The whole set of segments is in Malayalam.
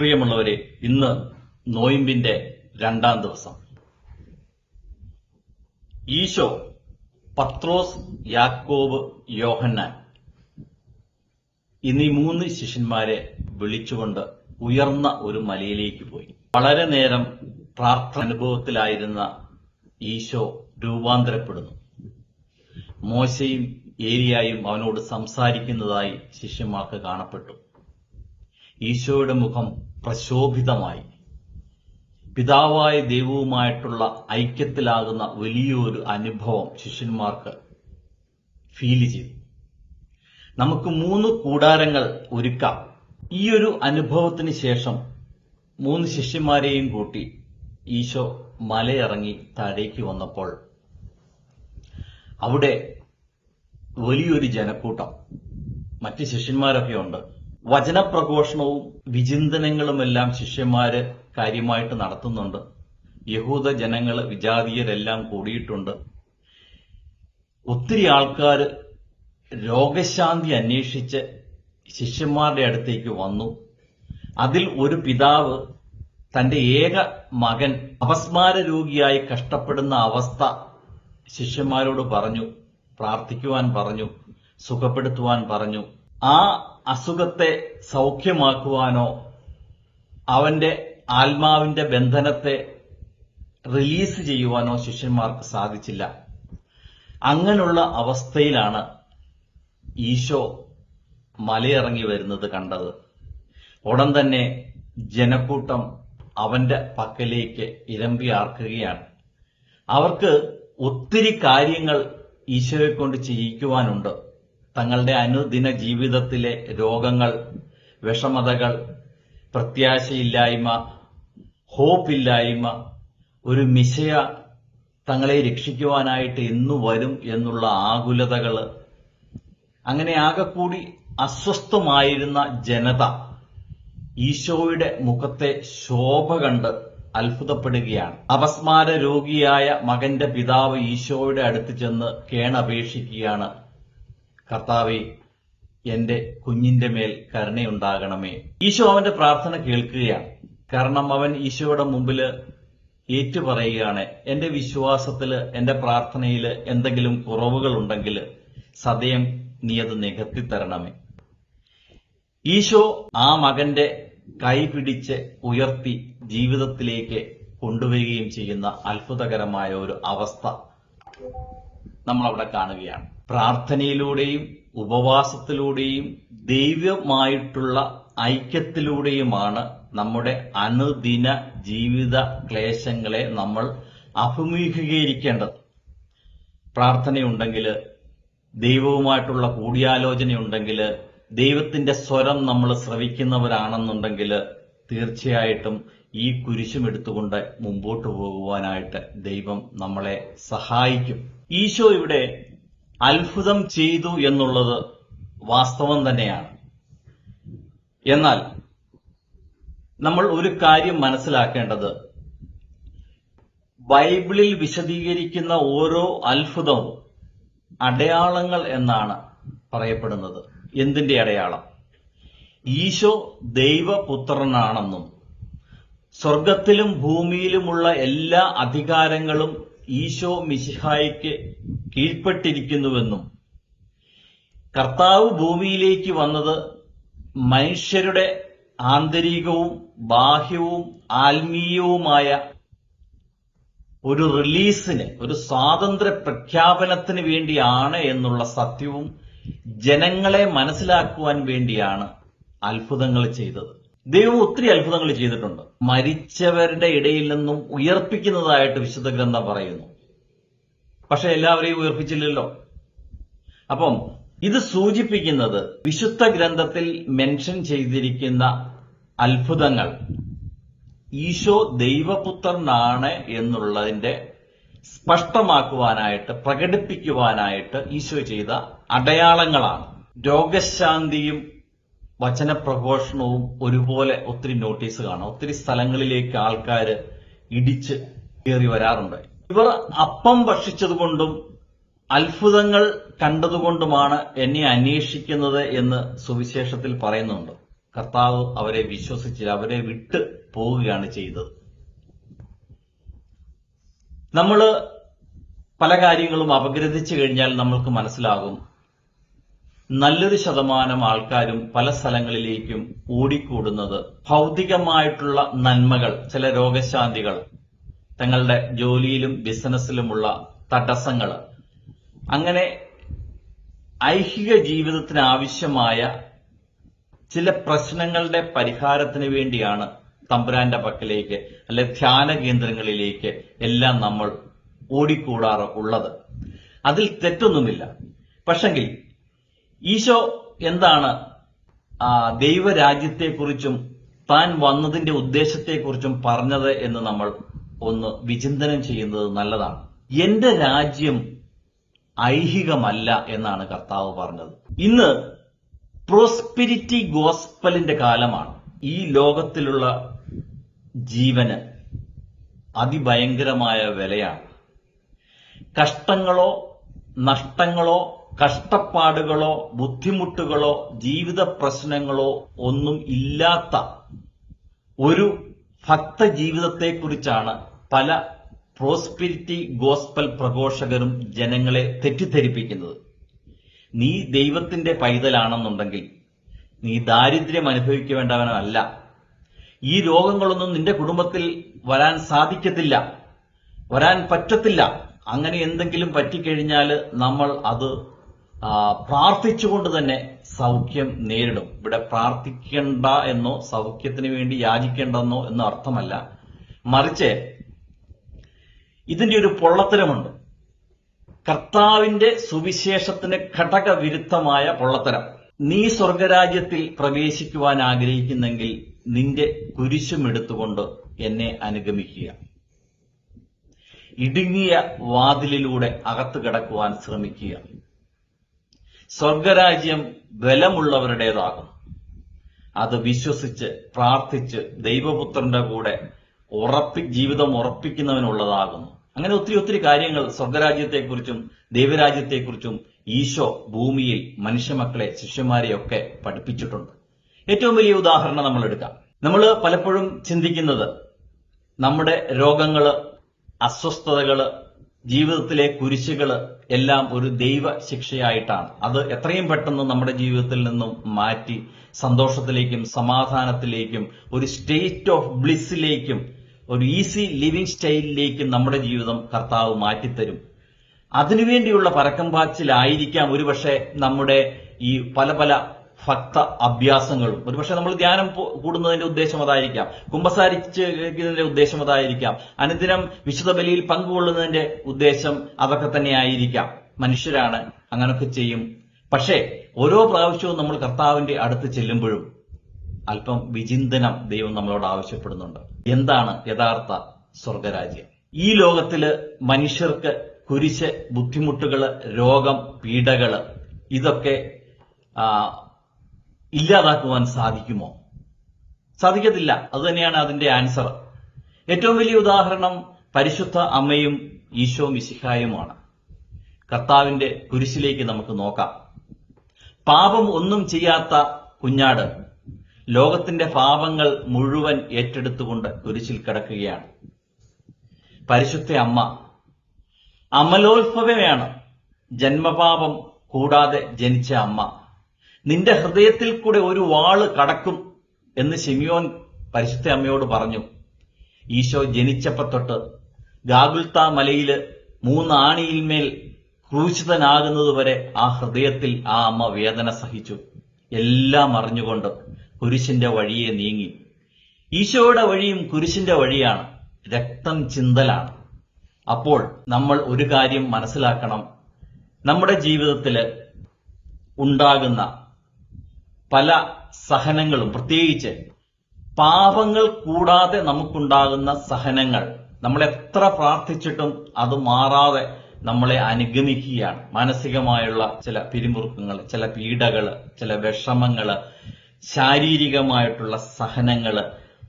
പ്രിയമുള്ളവരെ ഇന്ന് നോയിമ്പിന്റെ രണ്ടാം ദിവസം. ഈശോ പത്രോസ് യാക്കോബ് യോഹന്നാൻ എന്നീ മൂന്ന് ശിഷ്യന്മാരെ വിളിച്ചുകൊണ്ട് ഉയർന്ന ഒരു മലയിലേക്ക് പോയി. വളരെ നേരം പ്രാർത്ഥന അനുഭവത്തിലായിരുന്ന ഈശോ രൂപാന്തരപ്പെടുന്നു. മോശയും ഏരിയായും അവനോട് സംസാരിക്കുന്നതായി ശിഷ്യന്മാർക്ക് കാണപ്പെട്ടു. ഈശോയുടെ മുഖം പ്രശോഭിതമായി. പിതാവായ ദൈവവുമായിട്ടുള്ള ഐക്യത്തിലാകുന്ന വലിയൊരു അനുഭവം ശിഷ്യന്മാർക്ക് ഫീൽ ചെയ്തു. നമുക്ക് മൂന്ന് കൂടാരങ്ങൾ ഒരുക്കാം. ഈ ഒരു അനുഭവത്തിന് ശേഷം മൂന്ന് ശിഷ്യന്മാരെയും കൂട്ടി ഈശോ മലയിറങ്ങി താഴേക്ക് വന്നപ്പോൾ അവിടെ വലിയൊരു ജനക്കൂട്ടം. മറ്റ് ശിഷ്യന്മാരൊക്കെ ഉണ്ട്. വചനപ്രഘോഷണവും വിചിന്തനങ്ങളുമെല്ലാം ശിഷ്യന്മാര് കാര്യമായിട്ട് നടത്തുന്നുണ്ട്. യഹൂദ ജനങ്ങൾ വിജാതീയരെല്ലാം കൂടിയിട്ടുണ്ട്. ഒത്തിരി ആൾക്കാർ രോഗശാന്തി അന്വേഷിച്ച് ശിഷ്യന്മാരുടെ അടുത്തേക്ക് വന്നു. അതിൽ ഒരു പിതാവ് തന്റെ ഏക മകൻ അപസ്മാര രോഗിയായി കഷ്ടപ്പെടുന്ന അവസ്ഥ ശിഷ്യന്മാരോട് പറഞ്ഞു പ്രാർത്ഥിക്കുവാൻ പറഞ്ഞു സുഖപ്പെടുത്തുവാൻ പറഞ്ഞു. ആ അസുഖത്തെ സൗഖ്യമാക്കുവാനോ അവന്റെ ആത്മാവിന്റെ ബന്ധനത്തെ റിലീസ് ചെയ്യുവാനോ ശിഷ്യന്മാർക്ക് സാധിച്ചില്ല. അങ്ങനെയുള്ള അവസ്ഥയിലാണ് ഈശോ മലയിറങ്ങി വരുന്നത് കണ്ടത്. ഉടൻ തന്നെ ജനക്കൂട്ടം അവന്റെ പക്കലേക്ക് ഇരമ്പി ആർക്കുകയാണ്. അവർക്ക് ഒത്തിരി കാര്യങ്ങൾ ഈശോയെ കൊണ്ട് ചെയ്യിക്കുവാനുണ്ട്. തങ്ങളുടെ അനുദിന ജീവിതത്തിലെ രോഗങ്ങൾ വിഷമതകൾ പ്രത്യാശയില്ലായ്മ ഹോപ്പില്ലായ്മ ഒരു മിശയ തങ്ങളെ രക്ഷിക്കുവാനായിട്ട് എന്നു വരും എന്നുള്ള ആകുലതകൾ അങ്ങനെ ആകെക്കൂടി അസ്വസ്ഥമായിരുന്ന ജനത ഈശോയുടെ മുഖത്തെ ശോഭ കണ്ട് അത്ഭുതപ്പെടുകയാണ്. അപസ്മാര രോഗിയായ മകന്റെ പിതാവ് ഈശോയുടെ അടുത്ത് ചെന്ന് കേണപേക്ഷിക്കുകയാണ്. കർത്താവെ എന്റെ കുഞ്ഞിന്റെ മേൽ കരുണയുണ്ടാകണമേ. ഈശോ അവന്റെ പ്രാർത്ഥന കേൾക്കുകയാണ്. കാരണം അവൻ ഈശോയുടെ മുമ്പിൽ ഏറ്റുപറയുകയാണ് എന്റെ വിശ്വാസത്തിൽ എന്റെ പ്രാർത്ഥനയിൽ എന്തെങ്കിലും കുറവുകൾ ഉണ്ടെങ്കിൽ സദയം നീ അത് നികത്തി തരണമേ ഈശോ ആ മകന്റെ കൈ പിടിച്ച് ഉയർത്തി ജീവിതത്തിലേക്ക് കൊണ്ടുവരികയും ചെയ്യുന്ന അത്ഭുതകരമായ ഒരു അവസ്ഥ നമ്മൾ അവിടെ കാണുകയാണ്. പ്രാർത്ഥനയിലൂടെയും ഉപവാസത്തിലൂടെയും ദൈവമായിട്ടുള്ള ഐക്യത്തിലൂടെയുമാണ് നമ്മുടെ അനുദിന ജീവിത ക്ലേശങ്ങളെ നമ്മൾ അഭിമുഖീകരിക്കേണ്ടത്. പ്രാർത്ഥനയുണ്ടെങ്കിൽ ദൈവവുമായിട്ടുള്ള കൂടിയാലോചനയുണ്ടെങ്കിൽ ദൈവത്തിന്റെ സ്വരം നമ്മൾ ശ്രവിക്കുന്നവരാണെന്നുണ്ടെങ്കിൽ തീർച്ചയായിട്ടും ഈ കുരിശും എടുത്തുകൊണ്ട് മുമ്പോട്ട് പോകുവാനായിട്ട് ദൈവം നമ്മളെ സഹായിക്കും. ഈശോ ഇവിടെ അത്ഭുതം ചെയ്തു എന്നുള്ളത് വാസ്തവം തന്നെയാണ്. എന്നാൽ നമ്മൾ ഒരു കാര്യം മനസ്സിലാക്കേണ്ടത്. ബൈബിളിൽ വിശദീകരിക്കുന്ന ഓരോ അത്ഭുതവും അടയാളങ്ങൾ എന്നാണ് പറയപ്പെടുന്നത്. എന്തിന്റെ അടയാളം? ഈശോ ദൈവപുത്രനാണെന്നും സ്വർഗത്തിലും ഭൂമിയിലുമുള്ള എല്ലാ അധികാരങ്ങളും ഈശോ മിശിഹായ്ക്ക് കീഴ്പ്പെട്ടിരിക്കുന്നുവെന്നും കർത്താവ് ഭൂമിയിലേക്ക് വന്നത് മനുഷ്യരുടെ ആന്തരികവും ബാഹ്യവും ആത്മീയവുമായ ഒരു റിലീസിന് ഒരു സ്വാതന്ത്ര്യ പ്രഖ്യാപനത്തിന് വേണ്ടിയാണ് എന്നുള്ള സത്യവും ജനങ്ങളെ മനസ്സിലാക്കുവാൻ വേണ്ടിയാണ് അത്ഭുതങ്ങൾ ചെയ്തത്. ദൈവം ഒത്തിരി അത്ഭുതങ്ങൾ ചെയ്തിട്ടുണ്ട്. മരിച്ചവരുടെ ഇടയിൽ നിന്നും ഉയർപ്പിക്കുന്നതായിട്ട് വിശുദ്ധ ഗ്രന്ഥം പറയുന്നു. പക്ഷെ എല്ലാവരെയും ഉയർപ്പിച്ചില്ലല്ലോ. അപ്പം ഇത് സൂചിപ്പിക്കുന്നത് വിശുദ്ധ ഗ്രന്ഥത്തിൽ മെൻഷൻ ചെയ്തിരിക്കുന്ന അത്ഭുതങ്ങൾ. ഈശോ ദൈവപുത്രനാണ് എന്നുള്ളതിന്റെ സ്പഷ്ടമാക്കുവാനായിട്ട് പ്രകടിപ്പിക്കുവാനായിട്ട് ഈശോ ചെയ്ത അടയാളങ്ങളാണ്. രോഗശാന്തിയും വചനപ്രഘോഷണവും ഒരുപോലെ ഒത്തിരി നോട്ടീസ് കാണാം. ഒത്തിരി സ്ഥലങ്ങളിലേക്ക് ആൾക്കാർ ഇടിച്ച് കയറി വരാറുണ്ട്. ഇവർ അപ്പം ഭക്ഷിച്ചതുകൊണ്ടും അത്ഭുതങ്ങൾ കണ്ടതുകൊണ്ടുമാണ് എന്നെ അന്വേഷിക്കുന്നത് എന്ന് സുവിശേഷത്തിൽ പറയുന്നുണ്ട്. കർത്താവ് അവരെ വിശ്വസിച്ചില്ല. അവരെ വിട്ട് പോവുകയാണ് ചെയ്തത്. നമ്മൾ പല കാര്യങ്ങളും അപഗ്രഥിച്ചു കഴിഞ്ഞാൽ നമ്മൾക്ക് മനസ്സിലാകും. നല്ലൊരു ശതമാനം ആൾക്കാരും പല സ്ഥലങ്ങളിലേക്കും ഓടിക്കൂടുന്നത് ഭൗതികമായിട്ടുള്ള നന്മകൾ ചില രോഗശാന്തികൾ തങ്ങളുടെ ജോലിയിലും ബിസിനസ്സിലുമുള്ള തടസ്സങ്ങൾ. അങ്ങനെ ഐഹിക ജീവിതത്തിന് ആവശ്യമായ ചില പ്രശ്നങ്ങളുടെ പരിഹാരത്തിന് വേണ്ടിയാണ് തമ്പുരാന്റെ പക്കലേക്ക് അല്ലെ ധ്യാന കേന്ദ്രങ്ങളിലേക്ക് എല്ലാം നമ്മൾ ഓടിക്കൂടാറ് ഉള്ളത്. അതിൽ തെറ്റൊന്നുമില്ല. പക്ഷെങ്കിൽ ഈശോ എന്താണ് ദൈവരാജ്യത്തെക്കുറിച്ചും താൻ വന്നതിന്റെ ഉദ്ദേശത്തെക്കുറിച്ചും പറഞ്ഞത് എന്ന് നമ്മൾ ഒന്ന് വിചിന്തനം ചെയ്യുന്നത് നല്ലതാണ്. എന്റെ രാജ്യം ഐഹികമല്ല എന്നാണ് കർത്താവ് പറഞ്ഞത്. ഇന്ന് പ്രോസ്പിരിറ്റി ഗോസ്പലിന്റെ കാലമാണ്. ഈ ലോകത്തിലുള്ള ജീവന് അതിഭയങ്കരമായ വിലയാണ്. കഷ്ടങ്ങളോ നഷ്ടങ്ങളോ കഷ്ടപ്പാടുകളോ ബുദ്ധിമുട്ടുകളോ ജീവിത പ്രശ്നങ്ങളോ ഒന്നും ഇല്ലാത്ത ഒരു ഭക്ത ജീവിതത്തെക്കുറിച്ചാണ് പല പ്രോസ്പിരിറ്റി ഗോസ്പൽ പ്രഘോഷകരും ജനങ്ങളെ തെറ്റിദ്ധരിപ്പിക്കുന്നത്. നീ ദൈവത്തിന്റെ പൈതലാണെന്നുണ്ടെങ്കിൽ നീ ദാരിദ്ര്യം അനുഭവിക്കേണ്ടവനല്ല. ഈ രോഗങ്ങളൊന്നും നിന്റെ കുടുംബത്തിൽ വരാൻ സാധിക്കത്തില്ല വരാൻ പറ്റത്തില്ല. അങ്ങനെ എന്തെങ്കിലും പറ്റിക്കഴിഞ്ഞാൽ നമ്മൾ അത് പ്രാർത്ഥിച്ചുകൊണ്ട് തന്നെ സൗഖ്യം നേരിടും. ഇവിടെ പ്രാർത്ഥിക്കേണ്ട എന്നോ സൗഖ്യത്തിന് വേണ്ടി യാചിക്കേണ്ടെന്നോ എന്നോ അർത്ഥമല്ല. മറിച്ച് ഇതിന്റെ ഒരു പൊള്ളത്തരമുണ്ട്. കർത്താവിന്റെ സുവിശേഷത്തിന് ഘടകവിരുദ്ധമായ പൊള്ളത്തരം. നീ സ്വർഗരാജ്യത്തിൽ പ്രവേശിക്കുവാൻ ആഗ്രഹിക്കുന്നെങ്കിൽ നിന്റെ കുരിശും എടുത്തുകൊണ്ട് എന്നെ അനുഗമിക്കുക. ഇടുങ്ങിയ വാതിലിലൂടെ അകത്തു കിടക്കുവാൻ ശ്രമിക്കുക. സ്വർഗരാജ്യം ബലമുള്ളവരുടേതാകും അത് വിശ്വസിച്ച് പ്രാർത്ഥിച്ച് ദൈവപുത്രന്റെ കൂടെ ഉറപ്പി ജീവിതം ഉറപ്പിക്കുന്നവനുള്ളതാകുന്നു. അങ്ങനെ ഒത്തിരി ഒത്തിരി കാര്യങ്ങൾ സ്വർഗരാജ്യത്തെക്കുറിച്ചും ദൈവരാജ്യത്തെക്കുറിച്ചും ഈശോ ഭൂമിയിൽ മനുഷ്യമക്കളെ ശിഷ്യന്മാരെയൊക്കെ പഠിപ്പിച്ചിട്ടുണ്ട്. ഏറ്റവും വലിയ ഉദാഹരണം നമ്മൾ എടുക്കാം നമ്മൾ പലപ്പോഴും ചിന്തിക്കുന്നത് നമ്മുടെ രോഗങ്ങൾ അസ്വസ്ഥതകൾ ജീവിതത്തിലെ കുരിശുകൾ എല്ലാം ഒരു ദൈവ ശിക്ഷയായിട്ടാണ് അത് എത്രയും പെട്ടെന്ന് നമ്മുടെ ജീവിതത്തിൽ നിന്നും മാറ്റി സന്തോഷത്തിലേക്കും സമാധാനത്തിലേക്കും ഒരു സ്റ്റേറ്റ് ഓഫ് ബ്ലിസ്സിലേക്കും ഒരു ഈസി ലിവിങ് സ്റ്റൈലിലേക്കും നമ്മുടെ ജീവിതം കർത്താവ് മാറ്റിത്തരും. അതിനുവേണ്ടിയുള്ള പരക്കം പാച്ചിലായിരിക്കാം ഒരുപക്ഷെ നമ്മുടെ ഈ പല പല ഭക്ത അഭ്യാസങ്ങളും. ഒരുപക്ഷെ നമ്മൾ ധ്യാനം കൂടുന്നതിന്റെ ഉദ്ദേശം അതായിരിക്കാം. കുമ്പസാരിച്ചതിന്റെ ഉദ്ദേശം അതായിരിക്കാം. അനുദിനം വിശുദ്ധ ബലിയിൽ പങ്കുകൊള്ളുന്നതിന്റെ ഉദ്ദേശം അതൊക്കെ തന്നെ ആയിരിക്കാം. മനുഷ്യരാണ് അങ്ങനൊക്കെ ചെയ്യും. പക്ഷേ ഓരോ പ്രാവശ്യവും നമ്മൾ കർത്താവിന്റെ അടുത്ത് ചെല്ലുമ്പോഴും അല്പം വിചിന്തനം ദൈവം നമ്മളോട് ആവശ്യപ്പെടുന്നുണ്ട്. എന്താണ് യഥാർത്ഥ സ്വർഗരാജ്യം? ഈ ലോകത്തിൽ മനുഷ്യർക്ക് കുരിശ് ബുദ്ധിമുട്ടുകൾ രോഗം പീഡകൾ ഇതൊക്കെ ഇല്ലാതാക്കുവാൻ സാധിക്കുമോ? സാധിക്കത്തില്ല. അതുതന്നെയാണ് അതിന്റെ ആൻസർ. ഏറ്റവും വലിയ ഉദാഹരണം പരിശുദ്ധ അമ്മയും ഈശോ മിശിഹായുമാണ്. കർത്താവിന്റെ കുരിശിലേക്ക് നമുക്ക് നോക്കാം. പാപം ഒന്നും ചെയ്യാത്ത കുഞ്ഞാട് ലോകത്തിന്റെ പാപങ്ങൾ മുഴുവൻ ഏറ്റെടുത്തുകൊണ്ട് കുരിശിൽ കിടക്കുകയാണ്. പരിശുദ്ധ അമ്മ. അമലോത്ഭവയാണ്. ജന്മപാപം കൂടാതെ ജനിച്ച അമ്മ. നിന്റെ ഹൃദയത്തിൽ കൂടെ ഒരു വാൾ കടക്കും എന്ന് ഷിമിയോൻ പരിശുദ്ധ അമ്മയോട് പറഞ്ഞു. ഈശോ ജനിച്ചപ്പോ തൊട്ട് ഗാഗുൽത്ത മലയിൽ മൂന്ന് ആണിയിന്മേൽ ക്രൂശിതനാകുന്നതുവരെ ആ ഹൃദയത്തിൽ ആ അമ്മ വേദന സഹിച്ചു. എല്ലാം അറിഞ്ഞുകൊണ്ട് കുരിശിന്റെ വഴിയെ നീങ്ങി. ഈശോയുടെ വഴിയും കുരിശിന്റെ വഴിയാണ്. രക്തം ചിന്തലാണ്. അപ്പോൾ നമ്മൾ ഒരു കാര്യം മനസ്സിലാക്കണം. നമ്മുടെ ജീവിതത്തിൽ ഉണ്ടാകുന്ന പല സഹനങ്ങളും പ്രത്യേകിച്ച് പാപങ്ങൾ കൂടാതെ നമുക്കുണ്ടാകുന്ന സഹനങ്ങൾ. നമ്മൾ എത്ര പ്രാർത്ഥിച്ചിട്ടും അത് മാറാതെ നമ്മളെ അനുഗമിക്കുകയാണ്. മാനസികമായുള്ള ചില പിരിമുറുക്കങ്ങൾ ചില പീഡകൾ ചില വിഷമങ്ങൾ ശാരീരികമായിട്ടുള്ള സഹനങ്ങൾ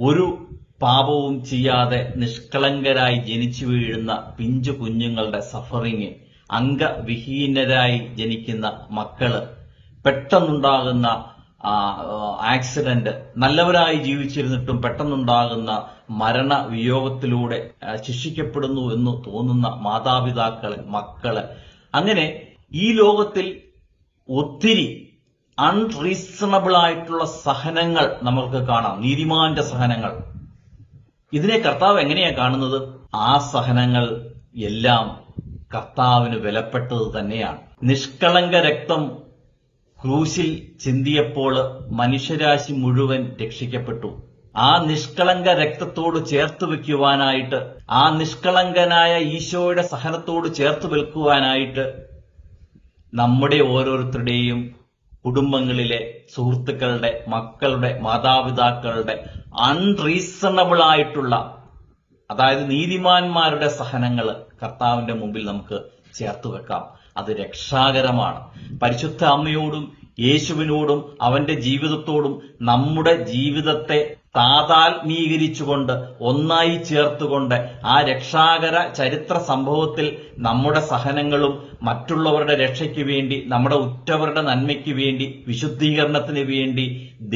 ഒരു പാപവും ചെയ്യാതെ നിഷ്കളങ്കരായി ജനിച്ചു വീഴുന്ന പിഞ്ചു കുഞ്ഞുങ്ങളുടെ സഫറിങ് അംഗവിഹീനരായി ജനിക്കുന്ന മക്കൾ പെട്ടെന്നുണ്ടാകുന്ന ആക്സിഡന്റ് നല്ലവരായി ജീവിച്ചിരുന്നിട്ടും പെട്ടെന്നുണ്ടാകുന്ന മരണ വിയോഗത്തിലൂടെ ശിക്ഷിക്കപ്പെടുന്നു എന്ന് തോന്നുന്ന മാതാപിതാക്കൾ മക്കൾ. അങ്ങനെ ഈ ലോകത്തിൽ ഒത്തിരി അൺറീസണബിൾ ആയിട്ടുള്ള സഹനങ്ങൾ നമുക്ക് കാണാം നീതിമാന്റെ സഹനങ്ങൾ. ഇതിനെ കർത്താവ് എങ്ങനെയാണ് കാണുന്നത്? ആ സഹനങ്ങൾ എല്ലാം കർത്താവിന് വിലപ്പെട്ടത് തന്നെയാണ്. നിഷ്കളങ്ക രക്തം ക്രൂശിൽ ചിന്തിയപ്പോൾ മനുഷ്യരാശി മുഴുവൻ രക്ഷിക്കപ്പെട്ടു. ആ നിഷ്കളങ്ക രക്തത്തോട് ചേർത്ത് വെക്കുവാനായിട്ട് ആ നിഷ്കളങ്കനായ ഈശോയുടെ സഹനത്തോട് ചേർത്ത് വെക്കുവാനായിട്ട് നമ്മുടെ ഓരോരുത്തരുടെയും കുടുംബങ്ങളിലെ സുഹൃത്തുക്കളുടെ മക്കളുടെ മാതാപിതാക്കളുടെ അൺറീസണബിൾ ആയിട്ടുള്ള അതായത് നീതിമാന്മാരുടെ സഹനങ്ങൾ കർത്താവിന്റെ മുമ്പിൽ നമുക്ക് ചേർത്ത് വെക്കാം. അത് രക്ഷാകരമാണ്. പരിശുദ്ധ അമ്മയോടും യേശുവിനോടും അവന്റെ ജീവിതത്തോടും നമ്മുടെ ജീവിതത്തെ താതാത്മീകരിച്ചുകൊണ്ട് ഒന്നായി ചേർത്തുകൊണ്ട് ആ രക്ഷാകര ചരിത്ര സംഭവത്തിൽ നമ്മുടെ സഹനങ്ങളും മറ്റുള്ളവരുടെ രക്ഷയ്ക്ക് വേണ്ടി നമ്മുടെ ഉറ്റവരുടെ നന്മയ്ക്ക് വേണ്ടി വിശുദ്ധീകരണത്തിന് വേണ്ടി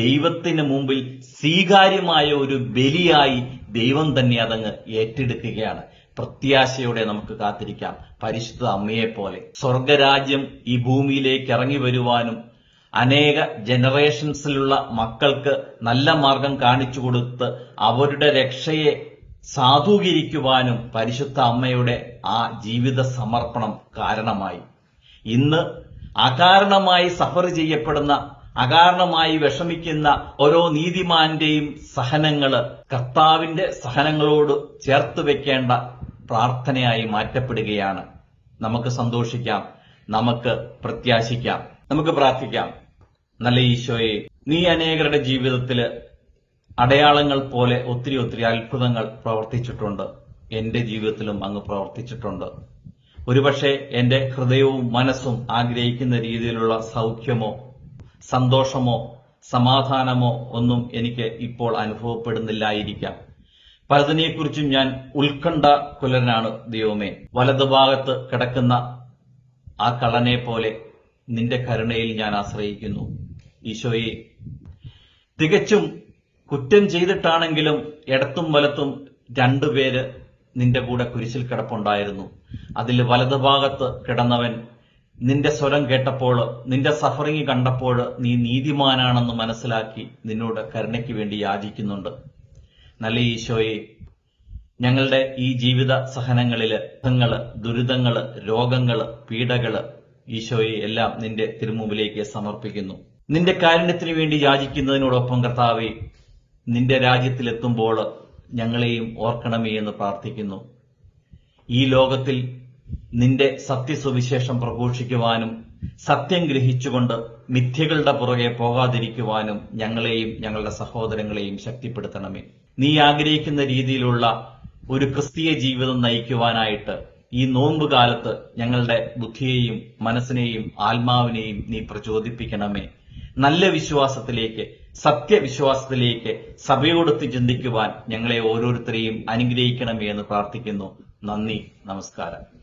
ദൈവത്തിന് മുമ്പിൽ സ്വീകാര്യമായ ഒരു ബലിയായി ദൈവം തന്നെ അതങ്ങ് ഏറ്റെടുക്കുകയാണ്. പ്രത്യാശയോടെ നമുക്ക് കാത്തിരിക്കാം. പരിശുദ്ധ അമ്മയെ പോലെ സ്വർഗരാജ്യം ഈ ഭൂമിയിലേക്ക് ഇറങ്ങി വരുവാനും അനേക ജനറേഷൻസിലുള്ള മക്കൾക്ക് നല്ല മാർഗം കാണിച്ചു കൊടുത്ത് അവരുടെ രക്ഷയെ സാധൂകരിക്കുവാനും പരിശുദ്ധ അമ്മയുടെ ആ ജീവിത സമർപ്പണം കാരണമായി. ഇന്ന് അകാരണമായി സഫർ ചെയ്യപ്പെടുന്ന അകാരണമായി വിഷമിക്കുന്ന ഓരോ നീതിമാന്റെയും സഹനങ്ങൾ കർത്താവിന്റെ സഹനങ്ങളോട് ചേർത്ത് വെക്കേണ്ട പ്രാർത്ഥനയായി മാറ്റപ്പെടുകയാണ്. നമുക്ക് സന്തോഷിക്കാം. നമുക്ക് പ്രത്യാശിക്കാം. നമുക്ക് പ്രാർത്ഥിക്കാം. നല്ല ഈശോയെ നീ അനേകരുടെ ജീവിതത്തിൽ അടയാളങ്ങൾ പോലെ ഒത്തിരി ഒത്തിരി അത്ഭുതങ്ങൾ പ്രവർത്തിച്ചിട്ടുണ്ട്. എന്റെ ജീവിതത്തിലും അങ്ങ് പ്രവർത്തിച്ചിട്ടുണ്ട്. ഒരുപക്ഷെ എന്റെ ഹൃദയവും മനസ്സും ആഗ്രഹിക്കുന്ന രീതിയിലുള്ള സൗഖ്യമോ സന്തോഷമോ സമാധാനമോ ഒന്നും എനിക്ക് ഇപ്പോൾ അനുഭവപ്പെടുന്നില്ലായിരിക്കാം. പലതിനെക്കുറിച്ചും ഞാൻ ഉത്കണ്ഠ കുലനാണ് ദൈവമേ. വലതുഭാഗത്ത് കിടക്കുന്ന ആ കള്ളനെ പോലെ നിന്റെ കരുണയിൽ ഞാൻ ആശ്രയിക്കുന്നു. ഈശോയെ തികച്ചും കുറ്റം ചെയ്തിട്ടാണെങ്കിലും ഇടത്തും വലത്തും രണ്ടുപേര് നിന്റെ കൂടെ കുരിശിൽ കിടപ്പുണ്ടായിരുന്നു. അതിൽ വലതുഭാഗത്ത് കിടന്നവൻ നിന്റെ സ്വരം കേട്ടപ്പോൾ നിന്റെ സഫറിങ് കണ്ടപ്പോൾ നീ നീതിമാനാണെന്ന് മനസ്സിലാക്കി നിന്നോട് കരുണയ്ക്ക് വേണ്ടി യാചിക്കുന്നുണ്ട്. നല്ല ഈശോയെ ഞങ്ങളുടെ ഈ ജീവിത സഹനങ്ങളിൽ ദുഃഖങ്ങൾ ദുരിതങ്ങൾ രോഗങ്ങൾ പീഡകൾ ഈശോയെ എല്ലാം നിന്റെ തിരുമുമ്പിലേക്ക് സമർപ്പിക്കുന്നു. നിന്റെ കാരുണ്യത്തിന് വേണ്ടി യാചിക്കുന്നതിനോടൊപ്പം കർത്താവെ നിന്റെ രാജ്യത്തിലെത്തുമ്പോൾ ഞങ്ങളെയും ഓർക്കണമേ എന്ന് പ്രാർത്ഥിക്കുന്നു. ഈ ലോകത്തിൽ നിന്റെ സത്യസുവിശേഷം പ്രഘോഷിക്കുവാനും സത്യം ഗ്രഹിച്ചുകൊണ്ട് മിഥ്യകളുടെ പുറകെ പോകാതിരിക്കുവാനും ഞങ്ങളെയും ഞങ്ങളുടെ സഹോദരങ്ങളെയും ശക്തിപ്പെടുത്തണമേ. നീ ആഗ്രഹിക്കുന്ന രീതിയിലുള്ള ഒരു ക്രിസ്തീയ ജീവിതം നയിക്കുവാനായിട്ട് ഈ നോമ്പ് കാലത്ത് ഞങ്ങളുടെ ബുദ്ധിയെയും മനസ്സിനെയും ആത്മാവിനെയും നീ പ്രചോദിപ്പിക്കണമേ. നല്ല വിശ്വാസത്തിലേക്ക് സത്യവിശ്വാസത്തിലേക്ക് സഭയോടൊത്ത് ചിന്തിക്കുവാൻ ഞങ്ങളെ ഓരോരുത്തരെയും അനുഗ്രഹിക്കണമേ എന്ന് പ്രാർത്ഥിക്കുന്നു. നന്ദി നമസ്കാരം.